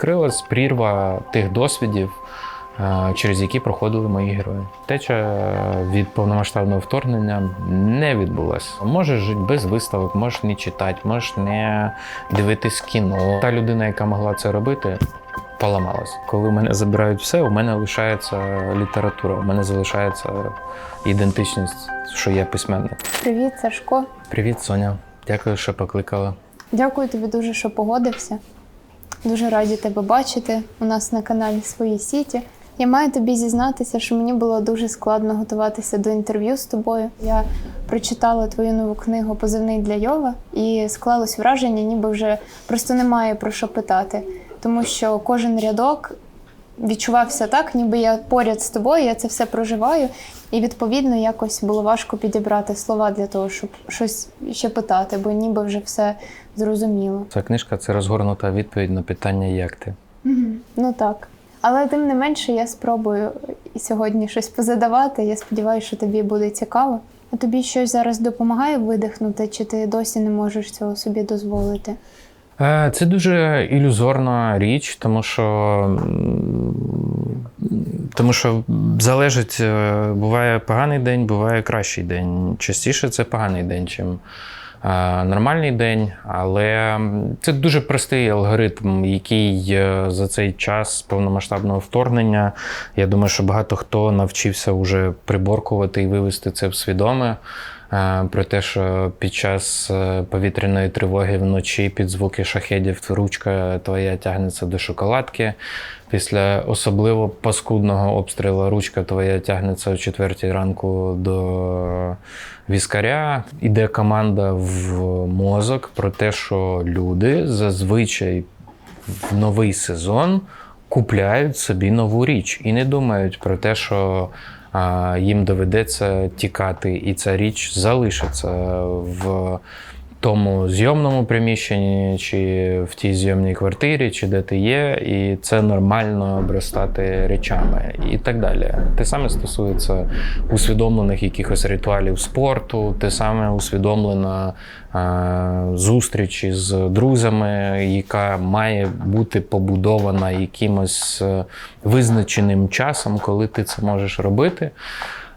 відкрилась прірва тих досвідів, е, через які проходили мої герої. Теча від повномасштабного вторгнення не відбулася. Можеш жити без виставок, можеш не читати, можеш не дивитись кіно. Та людина, яка могла це робити, поламалась. Коли мене забирають все, у мене лишається література, у мене залишається ідентичність, що я письменник. Привіт, Сашко. Привіт, Соня. Дякую, що покликала. Дякую тобі дуже, що погодився. Дуже раді тебе бачити у нас на каналі Свої Сіті. Я маю тобі зізнатися, що мені було дуже складно готуватися до інтерв'ю з тобою. Я прочитала твою нову книгу Позивний для Йова і склалось враження, ніби вже просто немає про що питати, тому що кожен рядок відчувався так, ніби я поряд з тобою, я це все проживаю, і відповідно якось було важко підібрати слова для того, щоб щось ще питати, бо ніби вже все зрозуміло. Ця книжка це розгорнута відповідь на питання, як ти. Ну так. Але тим не менше я спробую і сьогодні щось позадавати. Я сподіваюся, що тобі буде цікаво. А тобі щось зараз допомагає видихнути, чи ти досі не можеш цього собі дозволити? Е, Це дуже ілюзорна річ, тому що, тому що залежить, е, буває поганий день, буває кращий день. Частіше це поганий день, чим е, нормальний день. Але це дуже простий алгоритм, який за цей час повномасштабного вторгнення. Я думаю, що багато хто навчився вже приборкувати і вивести це в свідоме. Про те, що під час е, повітряної тривоги вночі під звуки шахедів ручка твоя тягнеться до шоколадки. Після особливо паскудного обстрілу ручка твоя тягнеться о четвертій ранку до віскаря. Іде команда в мозок про те, що люди зазвичай в новий сезон купляють собі нову річ і не думають про те, що їм доведеться тікати, і ця річ залишиться в тому зйомному приміщенні, чи в тій зйомній квартирі, чи де ти є, і це нормально обростати речами і так далі. Те саме стосується усвідомлених якихось ритуалів спорту, те саме усвідомлена е, зустрічі з друзями, яка має бути побудована якимось е, визначеним часом, коли ти це можеш робити.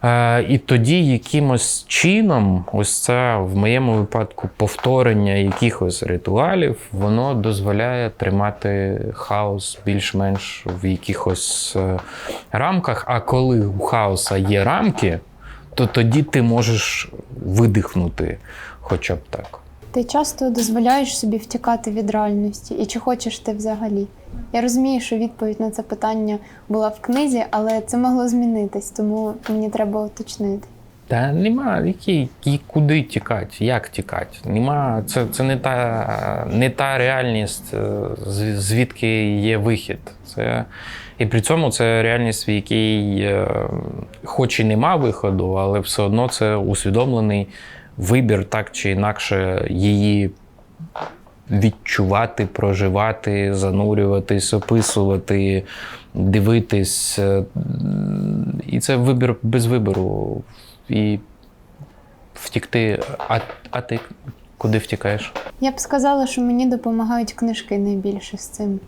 Е, І тоді якимось чином, ось це в моєму випадку повторення якихось ритуалів, воно дозволяє тримати хаос більш-менш в якихось е, рамках. А коли у хаоса є рамки, то тоді ти можеш видихнути, хоча б так. Ти часто дозволяєш собі втікати від реальності, і чи хочеш ти взагалі? Я розумію, що відповідь на це питання була в книзі, але це могло змінитись, тому мені треба уточнити. Та нема, який, і куди тікати, як тікати. Нема, це, це не, та, не та реальність, е, звідки є вихід. Це, і при цьому це реальність, в якій, е, хоч і нема виходу, але все одно це усвідомлений вибір так чи інакше її відчувати, проживати, занурюватись, описувати, дивитись. Е, І це вибір без вибору. І втікти. А, а ти куди втікаєш? Я б сказала, що мені допомагають книжки найбільше з цим.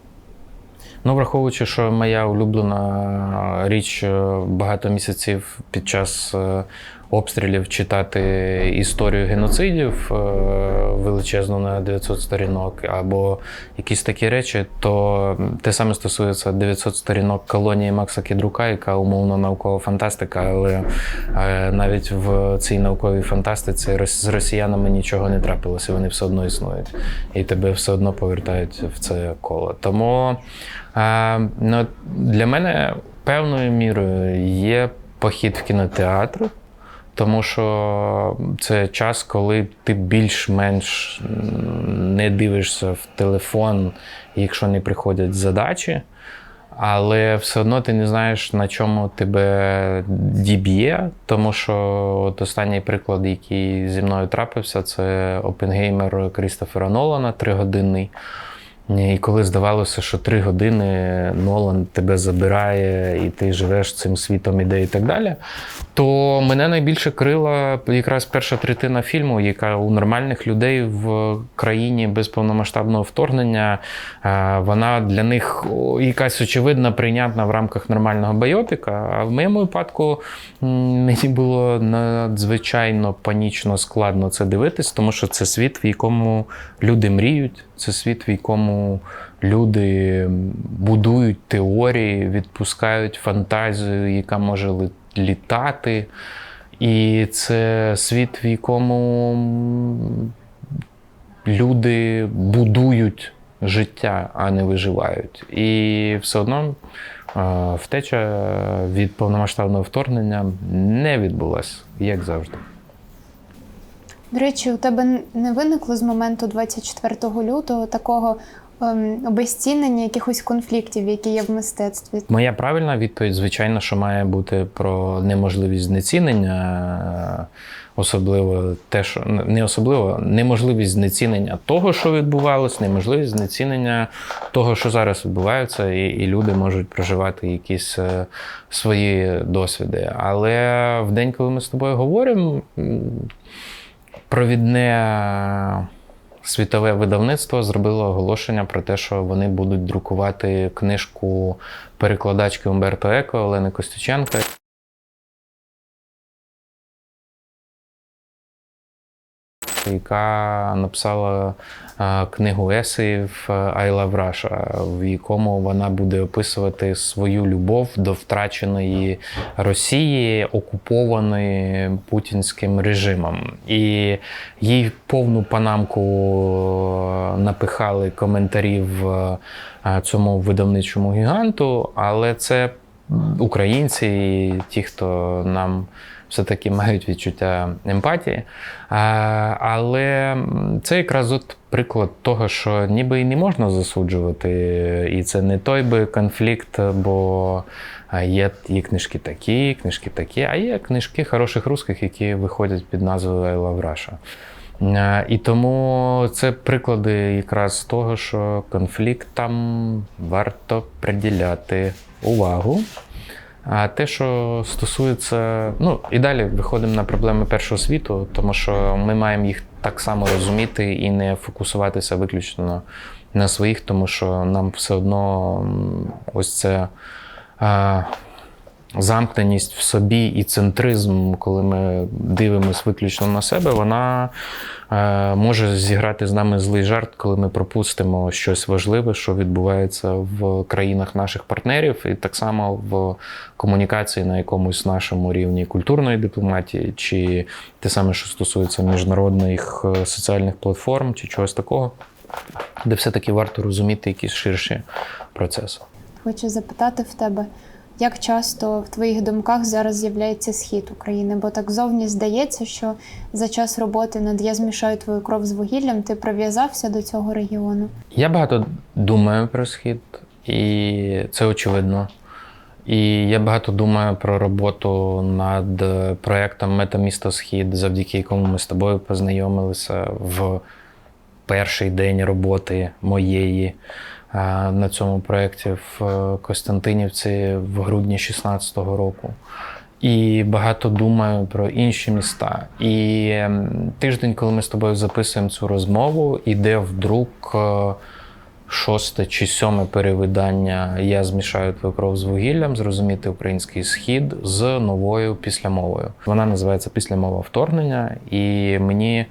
Ну, враховуючи, що моя улюблена річ е, багато місяців під час е, обстрілів читати історію геноцидів е, величезну на 900 сторінок, або якісь такі речі, то те саме стосується 900 сторінок колонії Макса Кідрука, яка умовно наукова фантастика, але е, навіть в цій науковій фантастиці з росіянами нічого не трапилося, вони все одно існують, і тебе все одно повертають в це коло. Тому е, ну, для мене певною мірою є похід в кінотеатр. Тому що це час, коли ти більш-менш не дивишся в телефон, якщо не приходять задачі, але все одно ти не знаєш, на чому тебе діб'є. Тому що от останній приклад, який зі мною трапився, це Опенгеймер Крістофера Нолана тригодинний. І коли здавалося, що три години Нолан тебе забирає, і ти живеш цим світом ідей і так далі, то мене найбільше крила якраз перша третина фільму, яка у нормальних людей в країні без повномасштабного вторгнення, е, вона для них якась очевидна, прийнятна в рамках нормального байопіка. А в моєму випадку мені було надзвичайно панічно складно це дивитись, тому що це світ, в якому люди мріють, це світ, в якому люди будують теорії, відпускають фантазію, яка може літати. І це світ, в якому люди будують життя, а не виживають. І все одно втеча від повномасштабного вторгнення не відбулася, як завжди. До речі, у тебе не виникло з моменту 24 лютого такого ем, обезцінення якихось конфліктів, які є в мистецтві. Моя правильна відповідь, звичайно, що має бути про неможливість знецінення, е, особливо те, що не особливо, неможливість знецінення того, що відбувалось, неможливість знецінення того, що зараз відбувається, і, і люди можуть проживати якісь е, свої досвіди. Але в день, коли ми з тобою говоримо, провідне світове видавництво зробило оголошення про те, що вони будуть друкувати книжку перекладачки Умберто Еко Олени Костюченка. Яка написала е, книгу есеїв е, I Love Russia, в якому вона буде описувати свою любов до втраченої Росії, окупованої путінським режимом. І їй повну панамку напихали коментарів е, цьому видавничому гіганту, але це українці, ті, хто нам все-таки мають відчуття емпатії. Але це якраз от приклад того, що ніби і не можна засуджувати, і це не той би конфлікт, бо є, є книжки такі, книжки такі, а є книжки хороших русських, які виходять під назвою. Е, І тому це приклади якраз того, що конфліктам варто приділяти увагу. А те, що стосується, ну і далі виходимо на проблеми першого світу, тому що ми маємо їх так само розуміти і не фокусуватися виключно на своїх, тому що нам все одно ось це. Замкненість в собі і центризм, коли ми дивимося виключно на себе, вона е, може зіграти з нами злий жарт, коли ми пропустимо щось важливе, що відбувається в країнах наших партнерів, і так само в комунікації на якомусь нашому рівні культурної дипломатії, чи те саме, що стосується міжнародних е, соціальних платформ, чи чогось такого, де все-таки варто розуміти якісь ширші процеси. Хочу запитати в тебе, як часто в твоїх думках зараз з'являється схід України? Бо так зовні здається, що за час роботи над Я змішаю твою кров з вугіллям ти прив'язався до цього регіону. Я багато думаю про схід, і це очевидно. І я багато думаю про роботу над е, проєктом Метамісто Схід, завдяки якому ми з тобою познайомилися в перший день роботи моєї е, на цьому проєкті в е, Костянтинівці в грудні 2016 року. І багато думаю про інші міста. І тиждень, коли ми з тобою записуємо цю розмову, іде вдруг е, шосте чи сьоме перевидання Я змішаю твою кров з вугіллям, зрозуміти український схід з новою післямовою. Вона називається Післямова вторгнення, і мені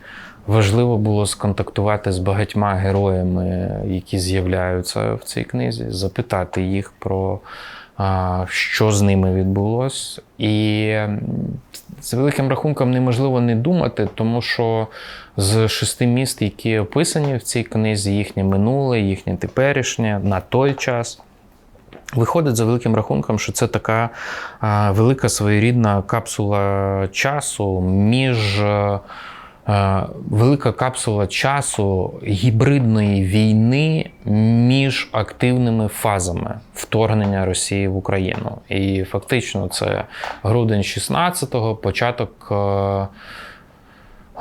важливо було сконтактувати з багатьма героями, які з'являються в цій книзі, запитати їх про що з ними відбулось. І з великим рахунком неможливо не думати, тому що з шести міст, які описані в цій книзі, їхнє минуле, їхнє теперішнє на той час. Виходить за великим рахунком, що це така велика своєрідна капсула часу між. Е, Велика капсула часу гібридної війни між активними фазами вторгнення Росії в Україну. І фактично це грудень 16-го, початок. е,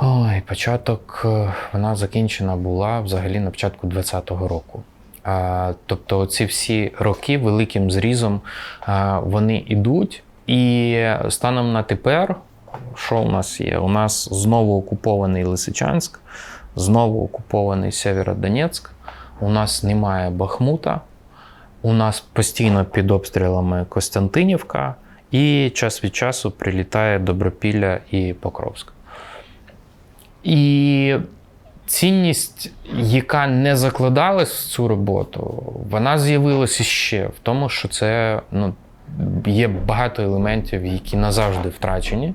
Ой, початок, е, вона закінчена була взагалі на початку 20-го року. Тобто ці всі роки великим зрізом вони йдуть. І станом на тепер, що у нас є? У нас знову окупований Лисичанськ, знову окупований Сєвєродонецьк, у нас немає Бахмута, у нас постійно під обстрілами Костянтинівка, і час від часу прилітає Добропілля і Покровськ. І цінність, яка не закладалась в цю роботу, вона з'явилася ще в тому, що це ну, є багато елементів, які назавжди втрачені.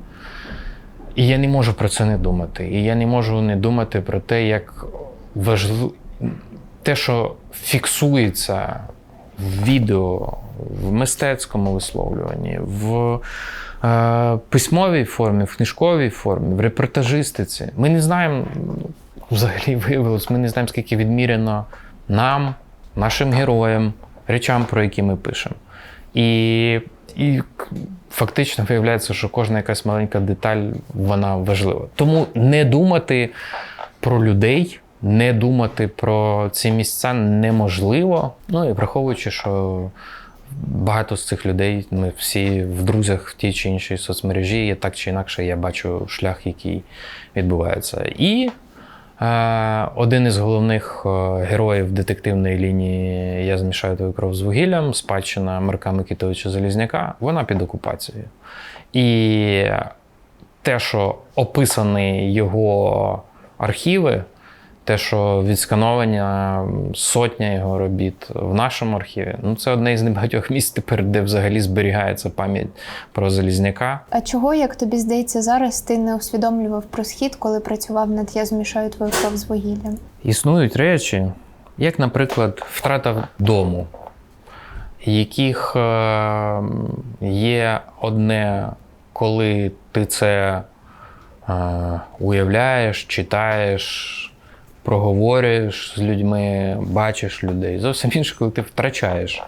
І я не можу про це не думати. І я не можу не думати про те, як важливо те, що фіксується в відео, в мистецькому висловлюванні, в е, письмовій формі, в книжковій формі, в репортажистиці. Ми не знаємо, ну, взагалі виявилось, ми не знаємо, скільки відміряно нам, нашим героям, речам, про які ми пишемо. І, і фактично виявляється, що кожна якась маленька деталь вона важлива. Тому не думати про людей, не думати про ці місця неможливо. Ну і враховуючи, що багато з цих людей, ми всі в друзях в тій чи іншій соцмережі, і так чи інакше я бачу шлях, який відбувається. І один із головних е, героїв детективної лінії Я змішаю твою кров з вугіллям, спадщина Марка Микітовича Залізняка, вона під окупацією. І те, що описані його архіви, те, що відскановані сотня його робіт в нашому архіві, ну це одне із небагатьох місць тепер, де взагалі зберігається пам'ять про Залізняка. А чого, як тобі здається, зараз ти не усвідомлював про схід, коли працював над Я змішаю твою кров з вугіллям? Існують речі, як, наприклад, втрата дому, яких е, є одне, коли ти це е, уявляєш, читаєш, проговорюєш з людьми, бачиш людей. Зовсім інше, коли ти втрачаєш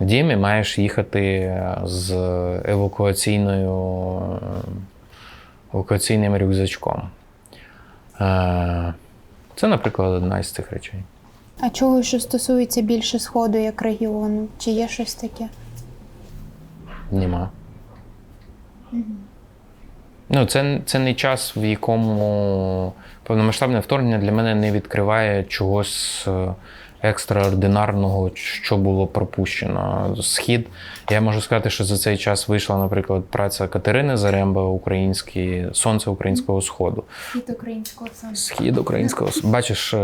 в дім і маєш їхати з евакуаційною, евакуаційним рюкзачком. Е, Це, наприклад, одна із цих речей. А чого, що стосується більше сходу як регіону? Чи є щось таке? Нема. Ну, це, це не час, в якому повномасштабне вторгнення для мене не відкриває чогось е, екстраординарного, що було пропущено. Схід. Я можу сказати, що за цей час вийшла, наприклад, праця Катерини Заремба, українські сонце українського сходу. Від українського саме. Схід українського. Бачиш, е,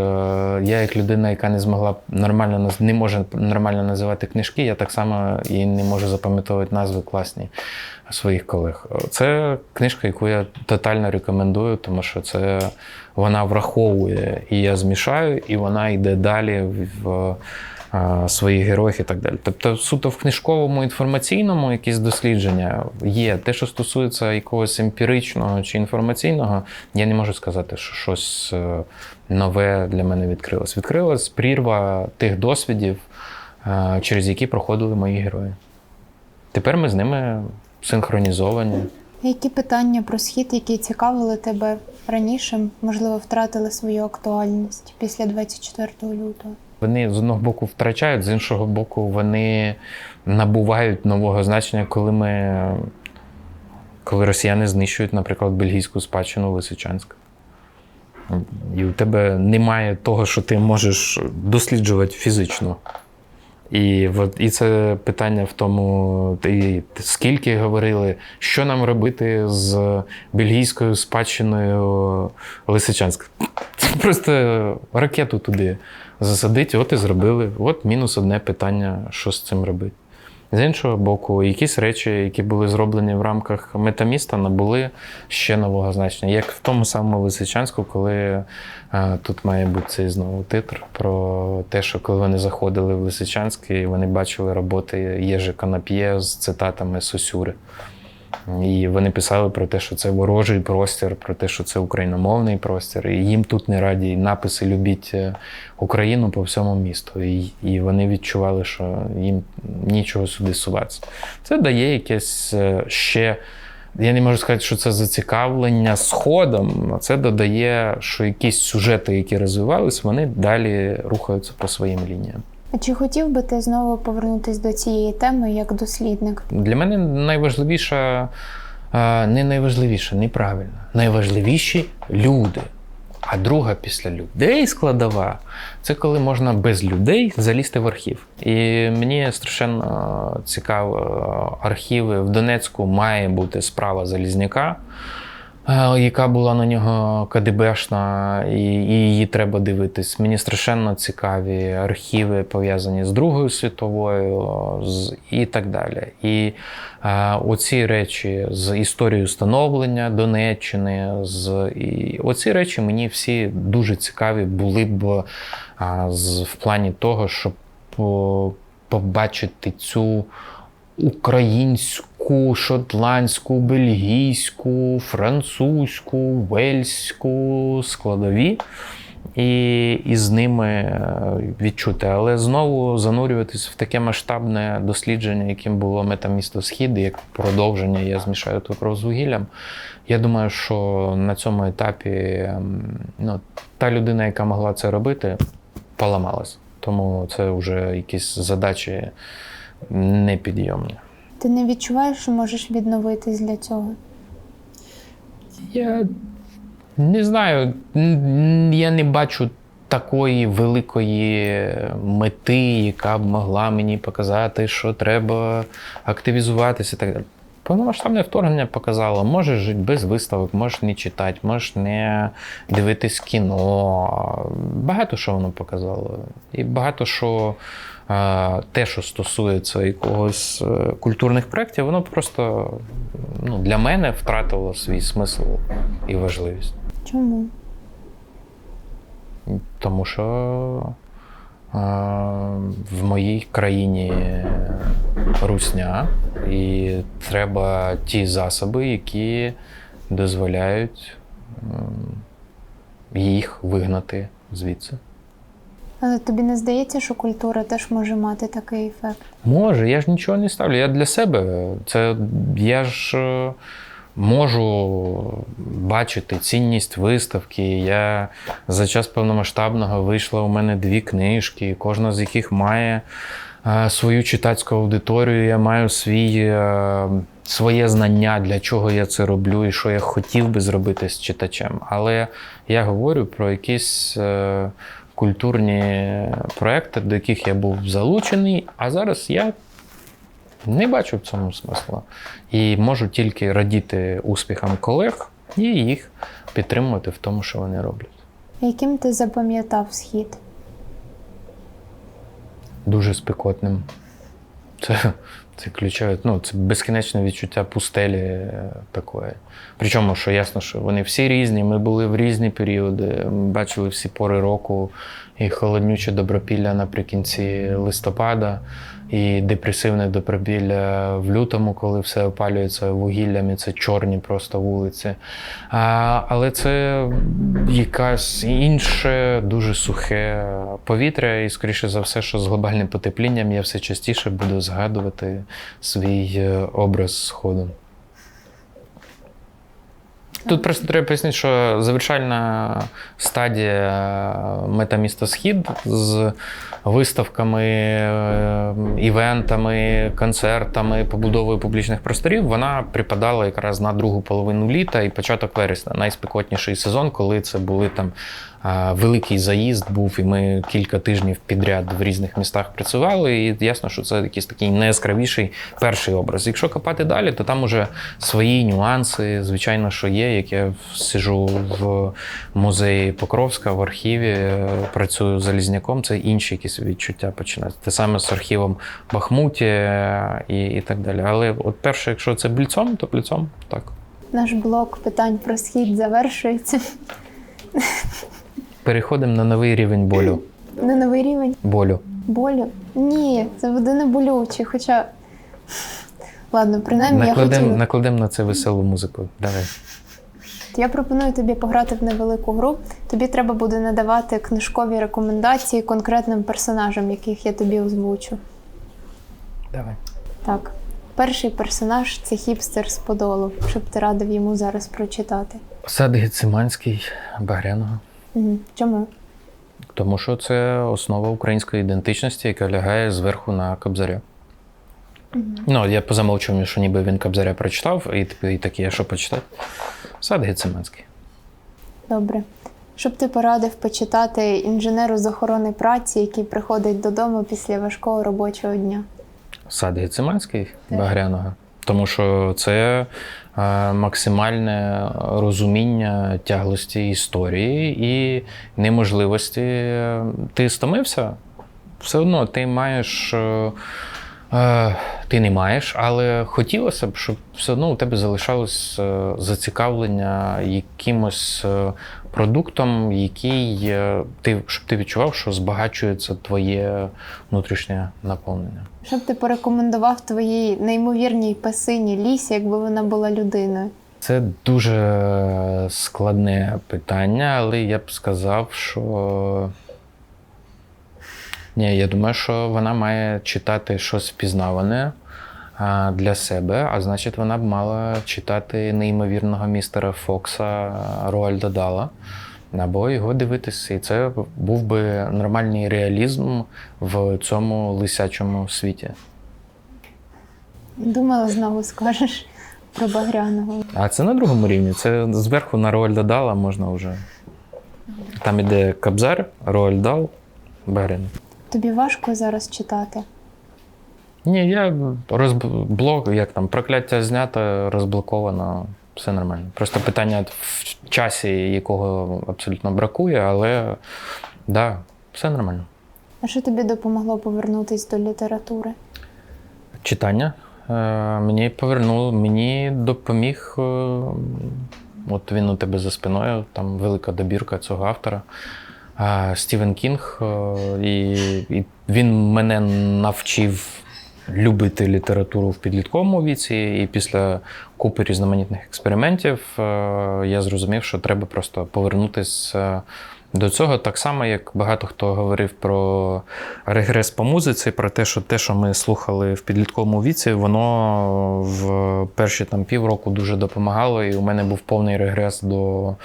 я як людина, яка не змогла нормально не може нормально називати книжки, я так само і не можу запам'ятовувати назви класні своїх колег. Це книжка, яку я тотально рекомендую, тому що це вона враховує і я змішаю, і вона йде далі в. Своїх героїв і так далі. Тобто, суто в книжковому інформаційному якісь дослідження є. Те, що стосується якогось емпіричного чи інформаційного, я не можу сказати, що щось е, нове для мене відкрилось. Відкрилась прірва тих досвідів, е, через які проходили мої герої. Тепер ми з ними синхронізовані. Які питання про схід, які цікавили тебе раніше, можливо, втратили свою актуальність після 24 лютого? Вони з одного боку втрачають, з іншого боку, вони набувають нового значення, коли ми. Коли росіяни знищують, наприклад, бельгійську спадщину Лисичанськ. І у тебе немає того, що ти можеш досліджувати фізично. І, і це питання в тому, і скільки говорили, що нам робити з бельгійською спадщиною Лисичанськ. Це просто ракету туди засадить, от і зробили. От мінус одне питання, що з цим робити. З іншого боку, якісь речі, які були зроблені в рамках метаміста, набули ще нового значення. Як в тому самому Лисичанську, коли а, тут має бути цей знову титр про те, що коли вони заходили в Лисичанськ, і вони бачили роботи Єжи Канап'є з цитатами Сосюри. І вони писали про те, що це ворожий простір, про те, що це україномовний простір. І їм тут не раді написи Любіть е, Україну по всьому місту. І, і вони відчували, що їм нічого сюди суватися. Це дає якесь е, ще. Я не можу сказати, що це зацікавлення сходом, а це додає, що якісь сюжети, які розвивались, вони далі рухаються по своїм лініям. Чи хотів би ти знову повернутися до цієї теми як дослідник? Для мене найважливіше, е, не найважливіше, неправильно. Найважливіші люди. А друга після людей складова це коли можна без людей залізти в архів. І мені страшенно цікаво, е, архіви в Донецьку має бути справа Залізняка, яка була на нього КДБшна, і, її треба дивитись. Мені страшенно цікаві архіви пов'язані з Другою світовою з, і так далі. І е, оці речі з історією становлення Донеччини, з, і оці речі мені всі дуже цікаві були б а, з, в плані того, щоб по- побачити цю українську, шотландську, бельгійську, французьку, вельську складові. І, і з ними е, відчути. Але знову занурюватись в таке масштабне дослідження, яким було метамісто Схід, як продовження я змішаю ту кров з вугіллям. Я думаю, що на цьому етапі ем, ну, та людина, яка могла це робити, поламалась. Тому це вже якісь задачі непідйомні. Ти не відчуваєш, що можеш відновитись для цього? Я не знаю, я не бачу такої великої мети, яка б могла мені показати, що треба активізуватися. і Так далі. Повномасштабне вторгнення показало, можеш жити без виставок, можеш не читати, можеш не дивитись кіно. Багато що воно показало. І багато що те, що стосується якогось е, культурних проєктів, воно просто ну, для мене втратило свій смисл і важливість. Чому? Тому що в моїй країні русня, і треба ті засоби, які дозволяють їх вигнати звідси. Але тобі не здається, що культура теж може мати такий ефект? Може, я ж нічого не ставлю. Я для себе. Це я ж е, можу бачити цінність виставки. Я за час повномасштабного вийшла у мене дві книжки, кожна з яких має е, свою читацьку аудиторію. Я маю свій, е, своє знання, для чого я це роблю і що я хотів би зробити з читачем. Але я говорю про якісь. Культурні проекти, до яких я був залучений, а зараз я не бачу в цьому смисла. І можу тільки радіти успіхам колег і їх підтримувати в тому, що вони роблять. Яким ти запам'ятав схід? Дуже спекотним. Це, це ключове, ну, це безкінечне відчуття пустелі е, такої. Причому, що ясно, що вони всі різні, ми були в різні періоди, ми бачили всі пори року, і холоднюче добропілля наприкінці листопада, і депресивне добропілля в лютому, коли все опалюється вугіллям, і це чорні просто вулиці. А, але це якась інше, дуже сухе повітря, і, скоріше за все, що з глобальним потеплінням я все частіше буду згадувати свій е, образ сходу. Тут просто треба пояснити, що завершальна стадія метаміста Схід з виставками, е, івентами, концертами, побудовою публічних просторів, вона припадала якраз на другу половину літа і початок вересня, найспекотніший сезон, коли це були там е, великий заїзд був, і ми кілька тижнів підряд в різних містах працювали. І ясно, що це якийсь такий найяскравіший перший образ. Якщо копати далі, то там уже свої нюанси, звичайно, що є. Як я сижу в музеї Покровська в архіві, е, працюю залізняком, це інші якісь відчуття починаються. Те саме з архівом Бахмуті е, і, і так далі. Але от перше, якщо це бліцом, то бліцом так. Наш блок питань про схід завершується Переходимо на новий рівень болю. на новий рівень. Болю. Болю? Ні, це буде не болюче, хоча. Ладно, принаймні я Накладемо хотіла. накладем на це веселу музику. Давай. Я пропоную тобі пограти в невелику гру. Тобі треба буде надавати книжкові рекомендації конкретним персонажам, яких я тобі озвучу. Давай. Так, перший персонаж це хіпстер з Подолу, щоб ти радив йому зараз прочитати. Сад Гециманський, Багряного. Угу. Чому? Тому що це основа української ідентичності, яка лягає зверху на Кобзаря. Ну, я позамовчував, що ніби він Кобзаря прочитав, і, типу, і такий, що почитати? Сад Гециманський. Добре. Щоб ти порадив почитати інженеру з охорони праці, який приходить додому після важкого робочого дня. Сад Гециманський. Багряного. Тому що це е, максимальне розуміння тяглості історії і неможливості. е, Ти стомився? Все одно ти маєш. е, Ти не маєш, але хотілося б, щоб все одно у тебе залишалось зацікавлення якимось продуктом, який е, ти, щоб ти відчував, що збагачується твоє внутрішнє наповнення. Щоб ти порекомендував твоїй неймовірній песині лісі, якби вона була людиною. Це дуже складне питання, але я б сказав, що. Ні, я думаю, що вона має читати щось впізнаване для себе, а значить, вона б мала читати неймовірного містера Фокса Роальда Дала. Або його дивитися. І це був би нормальний реалізм в цьому лисячому світі. Думала, знову скажеш про Багряного. А це на другому рівні. Це зверху на Роальда Дала можна вже. Там іде Кабзар, Роальд Дал, Багрин. Тобі важко зараз читати. Ні, я розблок, як там, прокляття знято, розблоковано, все нормально. Просто питання в часі, якого абсолютно бракує, але да, все нормально. А що тобі допомогло повернутися до літератури? Читання е, мені повернуло, мені допоміг. Е, от він у тебе за спиною, там велика добірка цього автора. Е, Стівен Кінг. І, і він мене навчив любити літературу в підлітковому віці. І після купи різноманітних експериментів е, я зрозумів, що треба просто повернутися. До цього так само, як багато хто говорив про регрес по музиці, про те, що те, що ми слухали в підлітковому віці, воно в перші там півроку дуже допомагало, і у мене був повний регрес до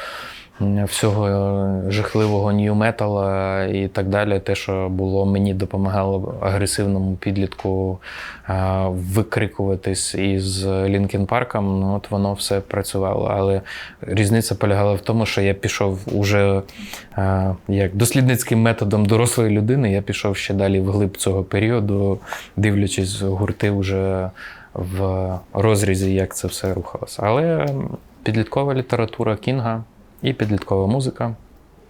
всього жахливого нью-метала і так далі. Те, що було мені допомагало агресивному підлітку викрикуватись із Лінкен Парком, ну от воно все працювало. Але різниця полягала в тому, що я пішов уже як дослідницьким методом дорослої людини, я пішов ще далі вглиб цього періоду, дивлячись гурти вже в розрізі, як це все рухалося. Але підліткова література Кінга і підліткова музика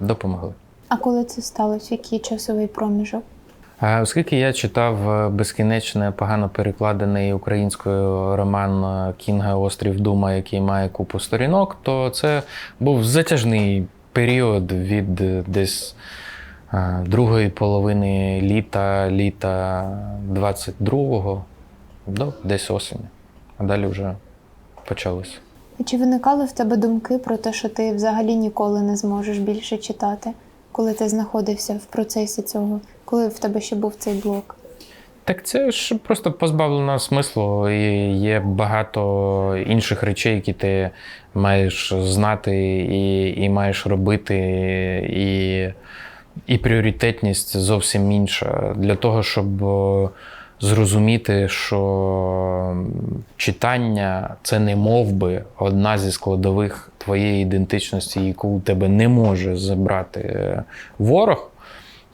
допомогли. А коли це сталося? Який часовий проміжок? Оскільки я читав е, безкінечне погано перекладений українською роман е, Кінга Острів Дума, який має купу сторінок, то це був затяжний період від е, десь е, другої половини літа, літа 22-го до десь осені. А далі вже почалося. Чи виникали в тебе думки про те, що ти взагалі ніколи не зможеш більше читати, коли ти знаходився в процесі цього, коли в тебе ще був цей блок? Так це ж просто позбавлено смислу, і є багато інших речей, які ти маєш знати і, і маєш робити, і, і пріоритетність зовсім інша. Для того, щоб е, зрозуміти, що читання це не мов би одна зі складових твоєї ідентичності, яку у тебе не може забрати е, ворог.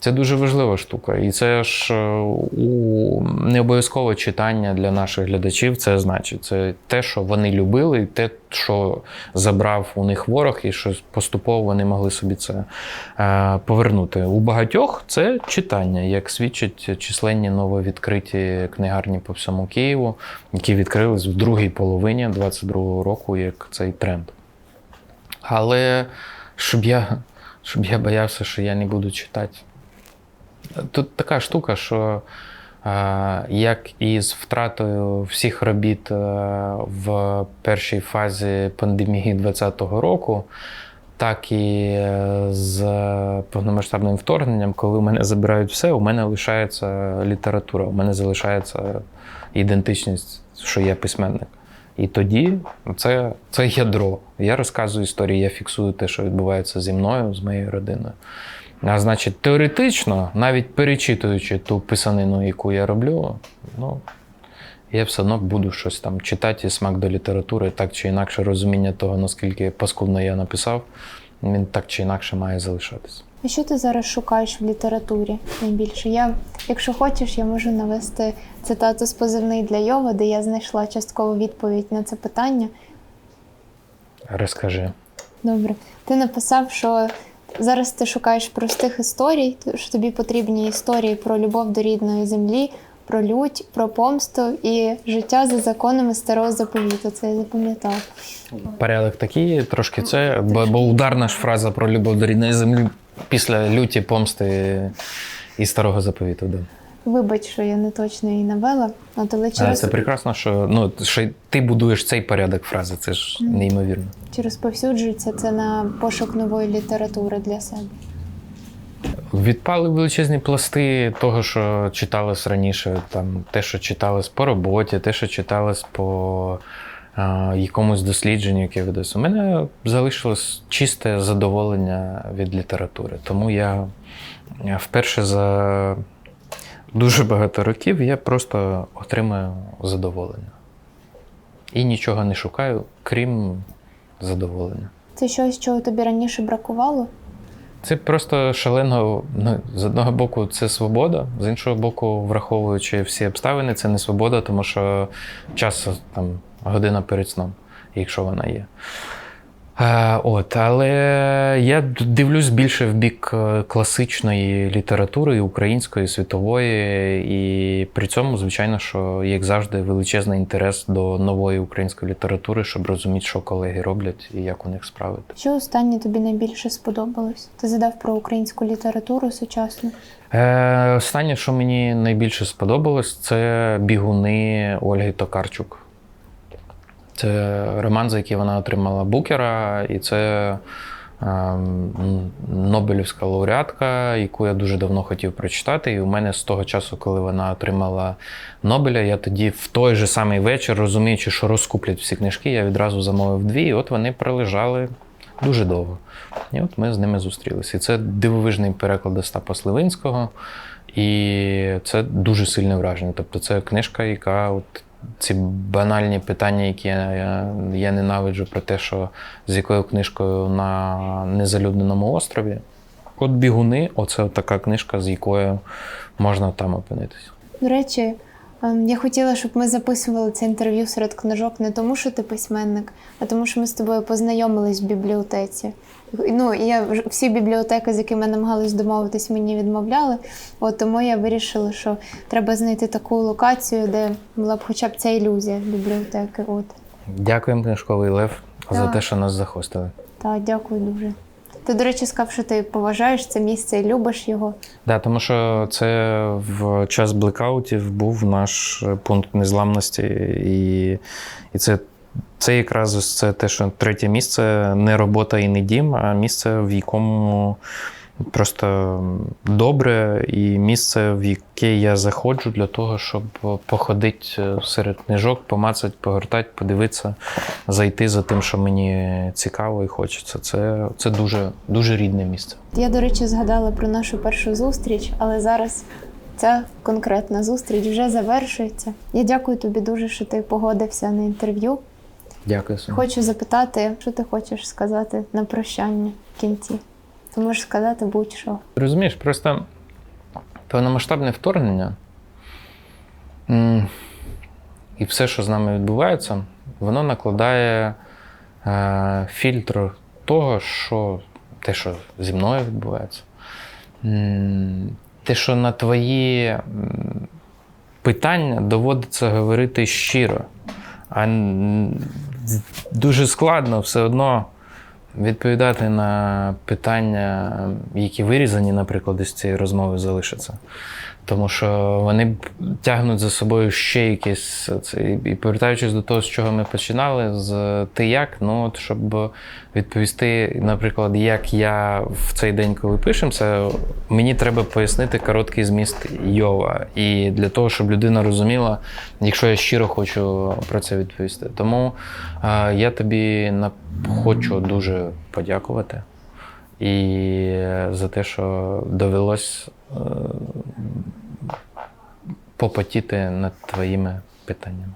Це дуже важлива штука. І це ж е, у не обов'язкове читання для наших глядачів. Це значить, це те, що вони любили, і те, що забрав у них ворог, і що поступово вони могли собі це е, повернути. У багатьох це читання, як свідчать численні нововідкриті книгарні по всьому Києву, які відкрились в другій половині 22-го року, як цей тренд. Але щоб я, щоб я боявся, що я не буду читати. Тут така штука, що е, як і з втратою всіх робіт е, в першій фазі пандемії 2020 року, так і е, з повномасштабним вторгненням, коли у мене забирають все, у мене лишається література, у мене залишається ідентичність, що я письменник. І тоді це, це ядро. Я розказую історії, я фіксую те, що відбувається зі мною, з моєю родиною. А значить, теоретично, навіть перечитуючи ту писанину, яку я роблю, ну, я все одно буду щось там читати і смак до літератури, так чи інакше розуміння того, наскільки паскудно я написав, він так чи інакше має залишатися. А що ти зараз шукаєш в літературі найбільше? Я, якщо хочеш, я можу навести цитату з позивний для Йова, де я знайшла часткову відповідь на це питання. Розкажи. Добре. Ти написав, що зараз ти шукаєш простих історій, що тобі потрібні історії про любов до рідної землі, про лють, про помсту і життя за законами старого заповіту. Це я запам'ятав. Порядок такий, трошки це, бо, бо ударна ж фраза про любов до рідної землі після люті помсти і старого заповіту. Да. Вибач, що я не точно її навела, от, але Але через, це прекрасно, що ну, що ти будуєш цей порядок фрази, це ж неймовірно. чи розповсюджується це на пошук нової літератури для себе. Відпали величезні пласти того, що читалось раніше, там те, що читалось по роботі, те, що читалось по а, якомусь дослідженню, яке ведось. У мене залишилось чисте задоволення від літератури. Тому я я вперше за дуже багато років я просто отримую задоволення. І нічого не шукаю, крім задоволення. Це щось, чого тобі раніше бракувало? Це просто шалено. Ну, з одного боку, це свобода, з іншого боку, враховуючи всі обставини, це не свобода, тому що час там година перед сном, якщо вона є. Е, от, але я дивлюсь більше в бік е, класичної літератури, і української, і світової, і при цьому, звичайно, що як завжди, величезний інтерес до нової української літератури, щоб розуміти, що колеги роблять і як у них справи. Що останнє тобі найбільше сподобалось? Ти задав про українську літературу сучасну. Е, останнє, що мені найбільше сподобалось, це бігуни Ольги Токарчук. Це роман, за який вона отримала Букера, і це ем, Нобелівська лауреатка, яку я дуже давно хотів прочитати. І у мене з того часу, коли вона отримала Нобеля, я тоді в той же самий вечір, розуміючи, що розкуплять всі книжки, я відразу замовив дві, і от вони пролежали дуже довго. І от ми з ними зустрілися. І це дивовижний переклад Остапа Сливинського. І це дуже сильне враження. Тобто, це книжка, яка от ці банальні питання, які я, я, ненавиджу про те, що з якою книжкою на незалюдненому острові. От бігуни, оце така книжка, з якою можна там опинитися. До речі, ем, я хотіла, щоб ми записували це інтерв'ю серед книжок не тому, що ти письменник, а тому, що ми з тобою познайомились в бібліотеці. Ну, я всі бібліотеки, з якими намагались домовитись, мені відмовляли. От тому я вирішила, що треба знайти таку локацію, де була б хоча б ця ілюзія бібліотеки. От. Дякуємо, книжковий Лев, за те, що нас захостили. Так, дякую дуже. Ти, до речі, сказав, що ти поважаєш це місце і любиш його. Да, тому що це в час блекаутів був наш пункт незламності, і, і це, це якраз це те, що третє місце не робота і не дім, а місце, в якому просто добре, і місце, в яке я заходжу для того, щоб походити серед книжок, помацати, погортати, подивитися, зайти за тим, що мені цікаво і хочеться. Це, це дуже, дуже рідне місце. Я, до речі, згадала про нашу першу зустріч, але зараз ця конкретна зустріч вже завершується. Я дякую тобі дуже, що ти погодився на інтерв'ю. Дякую. Соня. Хочу запитати, що ти хочеш сказати на прощання в кінці. Ти можеш сказати будь-що. Розумієш, просто повномасштабне вторгнення і все, що з нами відбувається, воно накладає е, фільтр того, що те, що зі мною відбувається. Те, що на твої питання доводиться говорити щиро. А дуже складно все одно відповідати на питання, які вирізані, наприклад, із цієї розмови залишаться. Тому що вони тягнуть за собою ще якесь це. І повертаючись до того, з чого ми починали, з ти як, ну от щоб відповісти, наприклад, як я в цей день, коли пишемо, це мені треба пояснити короткий зміст Йова. І для того, щоб людина розуміла, якщо я щиро хочу про це відповісти. Тому е, я тобі на- хочу дуже подякувати. І за те, що довелось е, попотіти над твоїми питаннями.